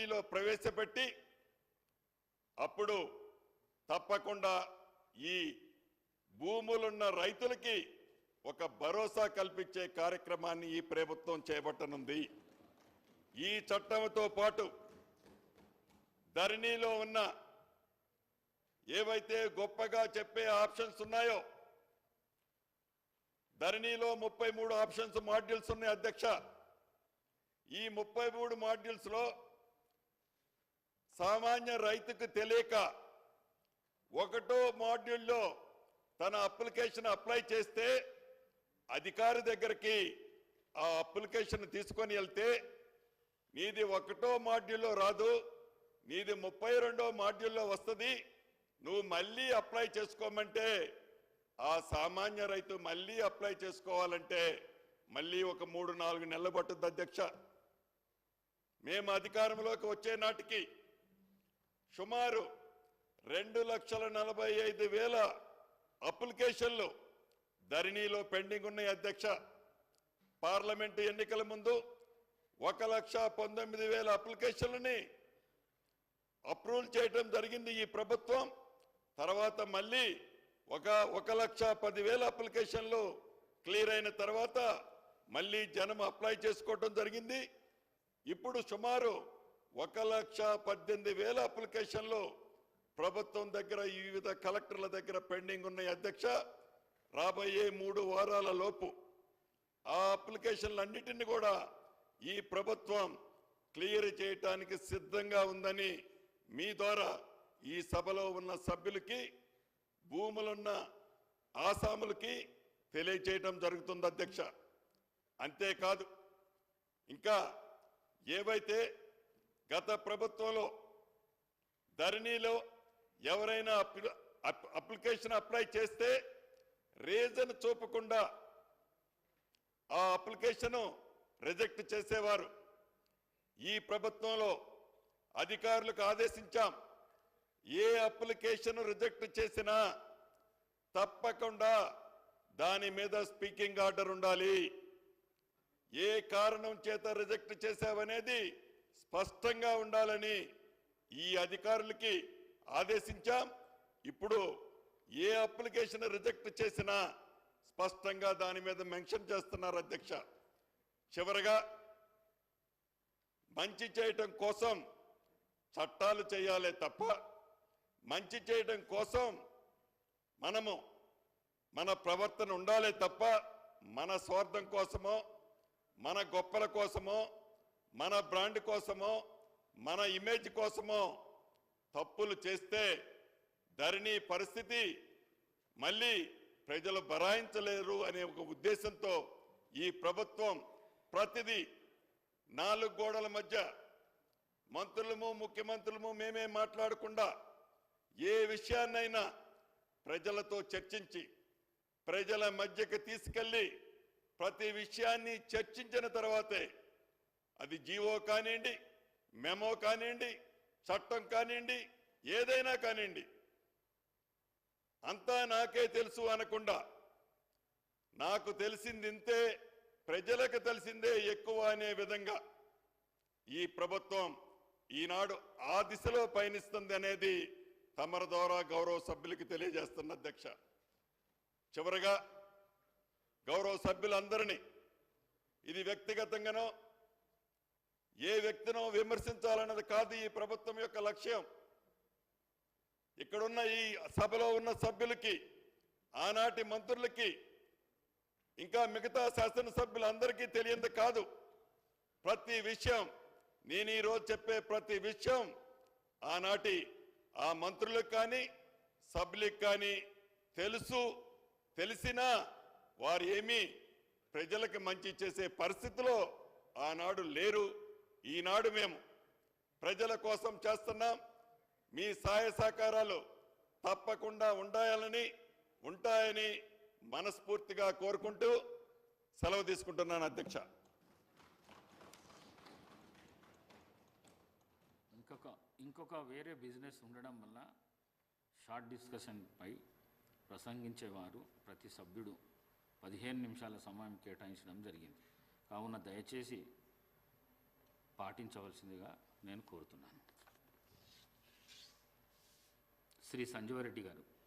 అసెంబ్లీలో ప్రవేశపెట్టి అప్పుడు తప్పకుండా ఈ భూములున్న రైతులకి ఒక భరోసా కల్పించే కార్యక్రమాన్ని ఈ ప్రభుత్వం చేపట్టనుంది. ఈ చట్టంతో పాటు ధరణిలో ఉన్న ఏవైతే గొప్పగా చెప్పే ఆప్షన్స్ ఉన్నాయో ధరణిలో ముప్పై మూడు ఆప్షన్స్ మాడ్యూల్స్ ఉన్నాయి అధ్యక్ష. ఈ ముప్పై మూడు మాడ్యూల్స్లో సామాన్య రైతుకు తెలియక ఒకటో మాడ్యూల్లో తన అప్లికేషన్ అప్లై చేస్తే అధికారి దగ్గరికి ఆ అప్లికేషన్ తీసుకొని వెళ్తే నీది ఒకటో మాడ్యూల్లో రాదు నీది ముప్పై రెండో మాడ్యూల్లో వస్తుంది నువ్వు మళ్ళీ అప్లై చేసుకోమంటే ఆ సామాన్య రైతు మళ్ళీ అప్లై చేసుకోవాలంటే మళ్ళీ ఒక మూడు నాలుగు నెలలు పట్టుద్ది అధ్యక్ష. మేము అధికారంలోకి వచ్చే నాటికి సుమారు రెండు లక్షల నలభై ఐదు వేల అప్లికేషన్లు ధరణిలో పెండింగ్ ఉన్నాయి అధ్యక్ష. పార్లమెంటు ఎన్నికల ముందు ఒక లక్ష పంతొమ్మిది వేల అప్లికేషన్లని అప్రూవల్ చేయటం జరిగింది ఈ ప్రభుత్వం. తర్వాత మళ్ళీ ఒక ఒక లక్ష పదివేల అప్లికేషన్లు క్లియర్ అయిన తర్వాత మళ్ళీ జనం అప్లై చేసుకోవటం జరిగింది. ఇప్పుడు సుమారు ఒక లక్ష పద్దెనిమిది వేల అప్లికేషన్లు ప్రభుత్వం దగ్గర వివిధ కలెక్టర్ల దగ్గర పెండింగ్ ఉన్నాయి. అధ్యక్ష రాబోయే మూడు వారాల లోపు ఆ అప్లికేషన్లన్నిటిని కూడా ఈ ప్రభుత్వం క్లియర్ చేయటానికి సిద్ధంగా ఉందని మీ ద్వారా ఈ సభలో ఉన్న సభ్యులకి భూములున్న ఆసాములకి తెలియచేయటం జరుగుతుంది అధ్యక్ష. అంతేకాదు ఇంకా ఏవైతే గత ప్రభుత్వంలో ధరణిలో ఎవరైనా అప్- అప్లికేషన్ అప్లై చేస్తే రీజన్ చూపకుండా ఆ అప్లికేషన్ రిజెక్ట్ చేసేవారు. ఈ ప్రభుత్వంలో అధికారులకు ఆదేశించాం. ఏ అప్లికేషన్ రిజెక్ట్ చేసినా తప్పకుండా దాని మీద స్పీకింగ్ ఆర్డర్ ఉండాలి. ఏ కారణం చేత రిజెక్ట్ చేసావనేది స్పష్టంగా ఉండాలని ఈ అధికారులకి ఆదేశించాం. ఇప్పుడు ఏ అప్లికేషన్ రిజెక్ట్ చేసినా స్పష్టంగా దాని మీద మెన్షన్ చేస్తున్నారు అధ్యక్ష. చివరగా మంచి చేయటం కోసం చట్టాలు చేయాలే తప్ప మంచి చేయటం కోసం మనము మన ప్రవర్తన ఉండాలే తప్ప మన స్వార్థం కోసమో మన గొప్పల కోసమో మన బ్రాండ్ కోసమో మన ఇమేజ్ కోసమో తప్పులు చేస్తే ధరణి పరిస్థితి మళ్ళీ ప్రజలు బరాయించలేరు అనే ఒక ఉద్దేశంతో ఈ ప్రభుత్వం ప్రతిదీ నాలుగు గోడల మధ్య మంత్రులము ముఖ్యమంత్రులము మేమే మాట్లాడకుండా ఏ విషయాన్నైనా ప్రజలతో చర్చించి ప్రజల మధ్యకి తీసుకెళ్ళి ప్రతి విషయాన్ని చర్చించిన తర్వాతే అది జీవో కానివ్వండి మెమో కానివ్వండి చట్టం కానివ్వండి ఏదైనా కానివ్వండి. అంతా నాకే తెలుసు అనకుండా నాకు తెలిసింది ఇంతే ప్రజలకు తెలిసిందే ఎక్కువ అనే విధంగా ఈ ప్రభుత్వం ఈనాడు ఆ దిశలో పయనిస్తుంది అనేది తమర ద్వారా గౌరవ సభ్యులకి తెలియజేస్తున్న అధ్యక్ష. చివరగా గౌరవ సభ్యులందరినీ ఇది వ్యక్తిగతంగానో ఏ వ్యక్తినో విమర్శించాలన్నది కాదు ఈ ప్రభుత్వం యొక్క లక్ష్యం. ఇక్కడున్న ఈ సభలో ఉన్న సభ్యులకి ఆనాటి మంత్రులకి ఇంకా మిగతా శాసనసభ్యులందరికీ తెలియంది కాదు. ప్రతి విషయం నేను ఈరోజు చెప్పే ప్రతి విషయం ఆనాటి ఆ మంత్రులకు కానీ సభ్యులకు కానీ తెలుసు తెలిసినా వారు ఏమీ ప్రజలకు మంచి చేసే పరిస్థితిలో ఆనాడు లేరు. ఈనాడు మేము ప్రజల కోసం చేస్తున్నాం. మీ సహాయ సహకారాలు తప్పకుండా ఉండాలని ఉంటాయని మనస్ఫూర్తిగా కోరుకుంటూ సెలవు తీసుకుంటున్నాను అధ్యక్ష. ఇంకొక ఇంకొక వేరే బిజినెస్ ఉండడం వల్ల షార్ట్ డిస్కషన్పై ప్రసంగించేవారు ప్రతి సభ్యుడు పదిహేను నిమిషాల సమయం కేటాయించడం జరిగింది. కావున దయచేసి పాటించవలసిందిగా నేను కోరుతున్నాను. శ్రీ సంజీవరెడ్డి గారు.